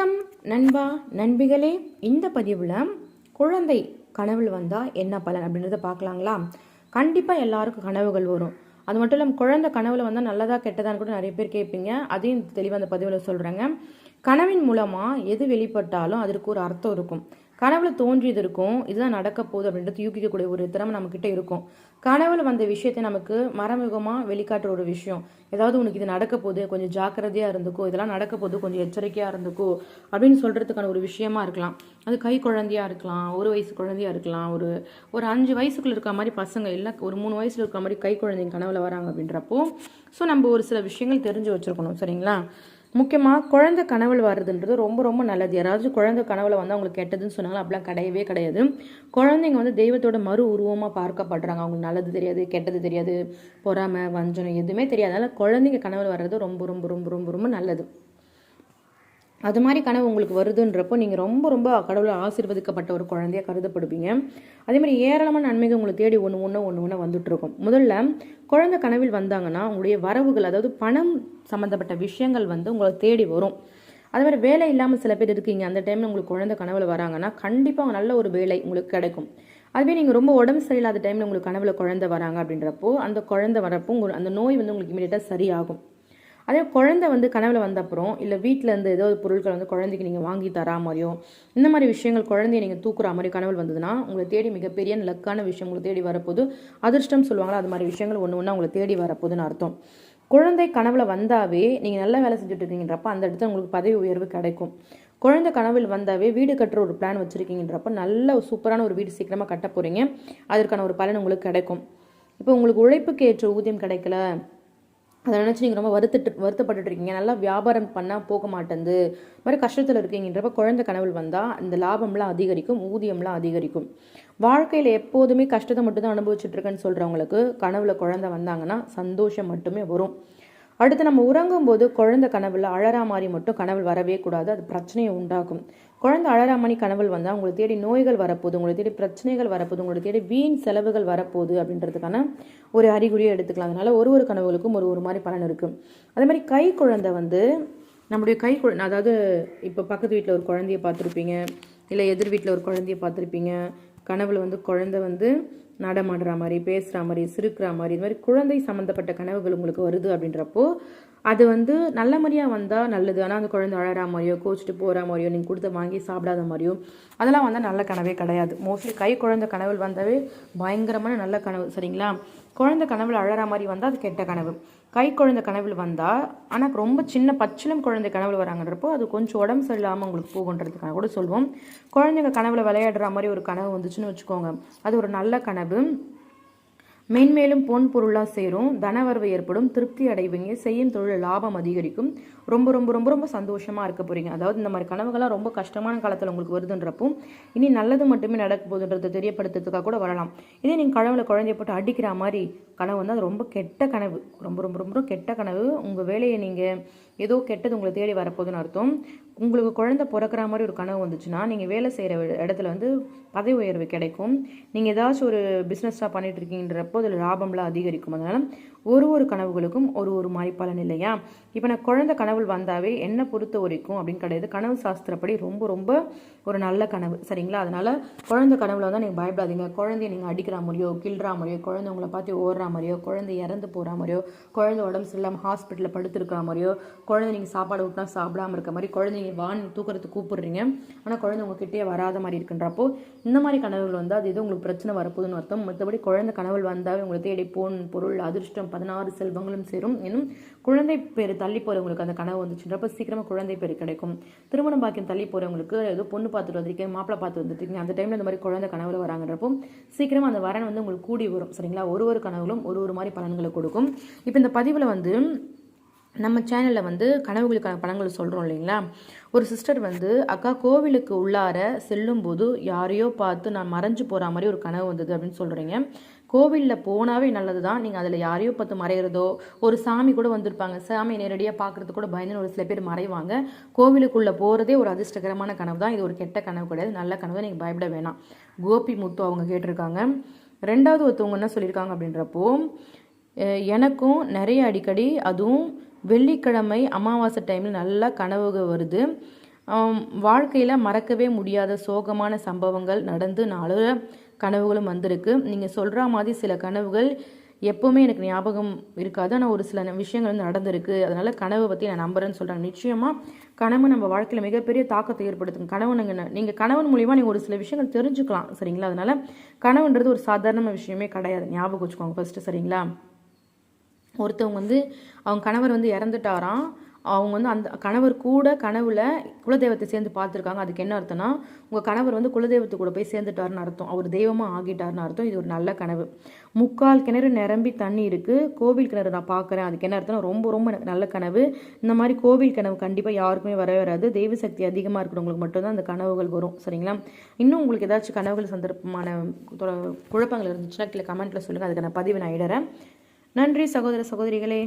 வணக்கம் நண்பா நண்பிகளே. இந்த பதிவில் குழந்தை கனவில் வந்தால் என்ன பலன் அப்படின்றத பார்க்கலாங்களா? கண்டிப்பாக எல்லாருக்கும் கனவுகள் வரும். அது மட்டும் இல்லாமல் குழந்தை கனவில் வந்தால் நல்லதா கெட்டதான்னு கூட நிறைய பேர் கேட்பீங்க. அதையும் தெளிவாக அந்த பதிவில் சொல்கிறேங்க கனவின் மூலமாக எது வெளிப்பட்டாலும் அதற்கு ஒரு அர்த்தம் இருக்கும். கனவுல தோன்றியது இருக்கும். இதுதான் நடக்க போகுது அப்படின்றது யூகிக்கக்கூடிய ஒரு திறமை நம்மக்கிட்ட இருக்கும். கனவுல வந்த விஷயத்தை நமக்கு மறைமுகமாக வெளிக்காட்டுற ஒரு விஷயம். ஏதாவது உனக்கு இது நடக்க போகுது கொஞ்சம் ஜாக்கிரதையாக இருந்துக்கோ இதெல்லாம் நடக்க போகுது கொஞ்சம் எச்சரிக்கையாக இருந்துக்கோ அப்படின்னு சொல்கிறதுக்கான ஒரு விஷயமா இருக்கலாம். அது கை குழந்தையா இருக்கலாம் ஒரு வயசு குழந்தையா இருக்கலாம் ஒரு ஒரு அஞ்சு வயசுக்குள்ள இருக்க மாதிரி பசங்க இல்லை ஒரு மூணு வயசுல இருக்க மாதிரி கை குழந்தைங்க கனவுல வராங்க அப்படின்றப்போ ஸோ நம்ம ஒரு சில விஷயங்கள் தெரிஞ்சு வச்சுருக்கணும் சரிங்களா? முக்கியமாக குழந்தை கனவுல வர்றதுன்றது ரொம்ப ரொம்ப நல்லது. யாராவது குழந்தை கனவுல வந்து அவங்களுக்கு கெட்டதுன்னு சொன்னாங்களா அப்படிலாம் கிடையவே கிடையாது. குழந்தைங்க வந்து தெய்வத்தோட மறு உருவமாக பார்க்கப்படுறாங்க. அவங்களுக்கு நல்லது தெரியாது கெட்டது தெரியாது பொறாமை வஞ்சனம் எதுவுமே தெரியாது. அதனால் குழந்தைங்க கனவுல வர்றது ரொம்ப ரொம்ப ரொம்ப ரொம்ப ரொம்ப நல்லது. அது மாதிரி கனவு உங்களுக்கு வருதுன்றப்போ நீங்கள் ரொம்ப ரொம்ப கடவுளை ஆசீர்வதிக்கப்பட்ட ஒரு குழந்தையாக கருதப்படுவீங்க. அதே மாதிரி ஏராளமான நன்மைகள் உங்களை தேடி ஒன்று ஒன்று ஒன்று ஒன்று வந்துட்டுருக்கும் முதல்ல குழந்தை கனவில் வந்தாங்கன்னா உங்களுடைய வரவுகள் அதாவது பணம் சம்மந்தப்பட்ட விஷயங்கள் வந்து உங்களை தேடி வரும். அதே மாதிரி வேலை இல்லாமல் சில பேர் இருக்கீங்க. அந்த டைமில் உங்களுக்கு குழந்தை கனவுல வராங்கன்னா கண்டிப்பாக நல்ல ஒரு வேலை உங்களுக்கு கிடைக்கும். அதுவே நீங்கள் ரொம்ப உடம்பு சரியில்லாத டைமில் உங்களுக்கு கனவுல குழந்தை வராங்க அப்படின்றப்போ அந்த குழந்தை வரப்போ உங்க அந்த நோய் வந்து உங்களுக்கு இமீடியட்டாக சரியாகும். அதே குழந்தை வந்து கனவுல வந்தப்புறம் இல்லை வீட்டில் இருந்து ஏதோ ஒரு பொருட்கள் வந்து குழந்தைக்கு நீங்கள் வாங்கி தரா மாதிரியோ இந்த மாதிரி விஷயங்கள் குழந்தைய நீங்கள் தூக்குற மாதிரி கனவுல வந்ததுன்னா உங்களை தேடி மிகப்பெரிய லக்கான விஷயம் உங்களை தேடி வரப்போது அதிர்ஷ்டம் சொல்லுவாங்களா அது மாதிரி விஷயங்கள் ஒன்று ஒன்றா உங்களை தேடி வரப்போகுதுன்னு அர்த்தம். குழந்தை கனவுல வந்தாவே நீங்கள் நல்ல வேலை செஞ்சுட்டு இருக்கீங்கன்றப்ப அந்த இடத்துல உங்களுக்கு பதவி உயர்வு கிடைக்கும். குழந்தை கனவில் வந்தாவே வீடு கட்டுற ஒரு பிளான் வச்சுருக்கீங்கன்றப்ப நல்ல ஒரு சூப்பரான ஒரு வீடு சீக்கிரமாக கட்ட போகிறீங்க அதற்கான ஒரு பலன் உங்களுக்கு கிடைக்கும். இப்போ உங்களுக்கு உழைப்புக்கு ஏற்ற ஊதியம் கிடைக்கல. அதை நினச்சி நீங்கள் ரொம்ப வருத்தட்டு வருத்தப்பட்டுட்டு இருக்கீங்க நல்லா வியாபாரம் பண்ணால் போக மாட்டேங்குது மாதிரி கஷ்டத்தில் இருக்கீங்கன்றப்ப குழந்தை கனவில் வந்தால் இந்த லாபம்லாம் அதிகரிக்கும் ஊதியம்லாம் அதிகரிக்கும். வாழ்க்கையில் எப்போதுமே கஷ்டத்தை மட்டும்தான் அனுபவிச்சுட்டு இருக்கேன்னு சொல்கிறவங்களுக்கு கனவுல குழந்தை வந்தாங்கன்னா சந்தோஷம் மட்டுமே வரும். அடுத்து நம்ம உறங்கும் போது குழந்தை கனவுல அழறா மாதிரி மட்டும் கனவில் வரவே கூடாது. அது பிரச்சனையை உண்டாக்கும். குழந்தை அழறா மாதிரி கனவில் வந்தால் உங்களை தேடி நோய்கள் வரப்போகுது. உங்களை தேடி பிரச்சனைகள் வரப்போகுது. உங்களை தேடி வீண் செலவுகள் வரப்போகுது அப்படின்றதுக்கான ஒரு அறிகுறியை எடுத்துக்கலாம். அதனால ஒரு ஒரு கனவுகளுக்கும் ஒரு ஒரு மாதிரி பலன் இருக்கும் அதே மாதிரி கை குழந்தை வந்து நம்முடைய கை குழந்தை அதாவது இப்போ பக்கத்து வீட்டில் ஒரு குழந்தைய பார்த்துருப்பீங்க. இல்லை எதிர் வீட்டில் ஒரு குழந்தைய பார்த்துருப்பீங்க. கனவில் வந்து குழந்தை வந்து நடமாடுற மாதிரி பேசுகிற மாதிரி சிரிக்கிற மாதிரி இது மாதிரி குழந்தை சம்மந்தப்பட்ட கனவுகள் உங்களுக்கு வருது அப்படின்றப்போ அது வந்து நல்ல மாதிரியாக வந்தால் நல்லது. ஆனால் அந்த குழந்தை அழகிற மாதிரியோ கோச்சிட்டு போகிற மாதிரியோ நீங்கள் கொடுத்த வாங்கி சாப்பிடாத மாதிரியோ அதெல்லாம் வந்தால் நல்ல கனவே கிடையாது. மோஸ்ட்லி கை குழந்தை கனவுகள் வந்தாவே பயங்கரமான நல்ல கனவு சரிங்களா? குழந்தை கனவில் அழற மாதிரி வந்தால் அது கெட்ட கனவு. கை குழந்தை கனவில் வந்தால் ஆனால் ரொம்ப சின்ன பச்சிலம் குழந்தை கனவில் வராங்கன்றப்போ அது கொஞ்சம் உடம்பு சரியில்லாமல் உங்களுக்கு போகுன்றதுக்காக கூட சொல்லுவோம் குழந்தைங்க கனவில் விளையாடுற மாதிரி ஒரு கனவு வந்துச்சுன்னு வச்சுக்கோங்க. அது ஒரு நல்ல கனவு. மென்மேலும் பொன் பொருளாக சேரும் தனவரவு ஏற்படும் திருப்தி அடைவீங்க செய்யும் தொழில் லாபம் அதிகரிக்கும். ரொம்ப ரொம்ப ரொம்ப ரொம்ப சந்தோஷமாக இருக்க போகிறீங்க அதாவது இந்த மாதிரி கனவுகள்லாம் ரொம்ப கஷ்டமான காலத்தில் உங்களுக்கு வருதுன்றப்போ இனி நல்லது மட்டுமே நடக்க போகுதுன்றதை தெரியப்படுத்துறதுக்காக கூட வரலாம். இதே நீங்கள் கனவுல குழந்தைய போட்டு அடிக்கிற மாதிரி கனவு வந்து அது ரொம்ப கெட்ட கனவு. ரொம்ப ரொம்ப ரொம்ப கெட்ட கனவு. உங்கள் வேலையை நீங்கள் ஏதோ கெட்டது உங்களை தேடி வரப்போகுதுன்னு அர்த்தம். உங்களுக்கு குழந்தை பிறக்கிற மாதிரி ஒரு கனவு வந்துச்சுன்னா நீங்கள் வேலை செய்கிற இடத்துல வந்து பதவி உயர்வு கிடைக்கும். நீங்கள் ஏதாச்சும் ஒரு பிஸ்னஸாக பண்ணிகிட்டு இருக்கீங்கன்றப்போ அதில் லாபம்லாம் அதிகரிக்கும். அதனால் ஒரு ஒரு கனவுகளுக்கும் ஒரு ஒரு மாதிரி பலன் இல்லையா? இப்போ நான் குழந்தை கனவு வந்தாவே என்ன பொறுத்த வரைக்கும் அப்படின்னு கிடையாது. கனவு சாஸ்திரப்படி ரொம்ப ரொம்ப ஒரு நல்ல கனவு. சரிங்களா? அதனால் குழந்தை கனவுல வந்தால் நீங்கள் பயப்படாதீங்க. குழந்தைய நீங்கள் அடிக்கிற மாதிரியோ கிள்ற மாதிரியோ குழந்தை உங்களை பார்த்து ஓடுற மாதிரியோ குழந்தை இறந்து போகிற மாதிரியோ குழந்தை உடம்பு சரியில்லாமல் ஹாஸ்பிட்டலில் படுத்துருக்கிற மாதிரியோ குழந்தை நீங்கள் சாப்பாடு ஊட்டினா சாப்பிடாம இருக்க மாதிரி குழந்தைங்க வான் தூக்கிறதுக்கு கூப்பிடுறீங்க. ஆனால் குழந்தை உங்ககிட்டயே வராத மாதிரி இருக்குன்றப்போ இந்த மாதிரி கனவுகள் வந்து அது எதுவும் உங்களுக்கு பிரச்சனை வரப்போகுதுன்னு அர்த்தம். மற்றபடி குழந்தை கனவுகள் வந்தாவே உங்களை தேடி போன் பொருள் அதிர்ஷ்டம் பதினாறு செல்வங்களும் சேரும். இன்னும் குழந்தை பேர் தள்ளி போகிறவங்களுக்கு அந்த கனவு வந்துச்சுன்றப்போ சீக்கிரமாக குழந்தை பேர் கிடைக்கும். திருமணம் பாக்கியம் தள்ளி போகிறவங்களுக்கு ஏதோ பொண்ணு பார்த்துட்டு வந்திருக்கீங்க மாப்பிள்ளை பார்த்து வந்துருக்கீங்க அந்த டைமில் இந்த மாதிரி குழந்தை கனவுல வராங்கன்றப்போ சீக்கிரமாக அந்த வரன் வந்து உங்களுக்கு கூடி வரும். சரிங்களா? ஒரு ஒரு கனவுகளும் ஒரு ஒரு மாதிரி பலன்களை கொடுக்கும். இப்போ இந்த பதிவில் வந்து நம்ம சேனலில் வந்து கனவுகளுக்கான படங்கள் சொல்கிறோம் இல்லைங்களா? ஒரு சிஸ்டர் வந்து அக்கா கோவிலுக்கு உள்ளார செல்லும்போது யாரையோ பார்த்து நான் மறைஞ்சு போகிற மாதிரி ஒரு கனவு வந்தது அப்படின்னு சொல்கிறீங்க கோவிலில் போனாவே நல்லது தான் நீங்கள் அதில் யாரையோ பார்த்து மறையிறதோ ஒரு சாமி கூட வந்திருப்பாங்க. சாமி நேரடியாக பார்க்குறது கூட பயந்து ஒரு சில பேர் மறைவாங்க. கோவிலுக்குள்ளே போகிறதே ஒரு அதிர்ஷ்டகரமான கனவு தான் இது ஒரு கெட்ட கனவு கிடையாது. நல்ல கனவு நீங்கள் பயப்பட வேணாம். கோபி முத்து அவங்க கேட்டிருக்காங்க. ரெண்டாவது ஒருத்தவங்க என்ன சொல்லியிருக்காங்க அப்படின்றப்போ எனக்கும் நிறைய அடிக்கடி அதுவும் வெள்ளிக்கிழமை அமாவாசை டைமில் நல்லா கனவுக வருது. வாழ்க்கையில் மறக்கவே முடியாத சோகமான சம்பவங்கள் நடந்து நாலு கனவுகளும் வந்திருக்கு. நீங்கள் சொல்கிற மாதிரி சில கனவுகள் எப்போவுமே எனக்கு ஞாபகம் இருக்காது. ஆனால் ஒரு சில விஷயங்கள் வந்து நடந்திருக்கு. அதனால் கனவை பற்றி நான் நம்புறேன்னு சொல்கிறேன் நிச்சயமாக கனவு நம்ம வாழ்க்கையில் மிகப்பெரிய தாக்கத்தை ஏற்படுத்தும். கனவு நீங்கள் நீங்கள் கணவன் மூலியமாக நீங்கள் ஒரு சில விஷயங்கள் தெரிஞ்சுக்கலாம் சரிங்களா? அதனால் கனவுன்றது ஒரு சாதாரண விஷயமே கிடையாது. ஞாபகம் வச்சுக்கோங்க ஃபஸ்ட்டு சரிங்களா? ஒருத்தவங்க வந்து அவங்க கணவர் வந்து இறந்துட்டாராம். அவங்க வந்து அந்த கணவர் கூட கனவுல குலதெய்வத்தை சேர்ந்து பார்த்துருக்காங்க. அதுக்கு என்ன அர்த்தம்னா உங்கள் கணவர் வந்து குலதெய்வத்து கூட போய் சேர்ந்துட்டாருன்னு அர்த்தம். அவர் தெய்வமாக ஆகிட்டாருன்னு அர்த்தம். இது ஒரு நல்ல கனவு. முக்கால் கிணறு நிரம்பி தண்ணி இருக்குது கோவில் கிணறு நான் பார்க்குறேன். அதுக்கு என்ன அர்த்தம்னா ரொம்ப ரொம்ப நல்ல கனவு. இந்த மாதிரி கோவில் கனவு கண்டிப்பாக யாருக்குமே வரவே வராது. தெய்வ சக்தி அதிகமாக இருக்கிறவங்களுக்கு மட்டும்தான் அந்த கனவுகள் வரும். சரிங்களா? இன்னும் உங்களுக்கு ஏதாச்சும் கனவுகள் சந்தர்ப்பமான குழப்பங்கள் இருந்துச்சுன்னா கீழே கமெண்ட்டில் சொல்லுங்கள் அதுக்கான பதிவு நான் இடறேன். நன்றி சகோதர சகோதரிகளே.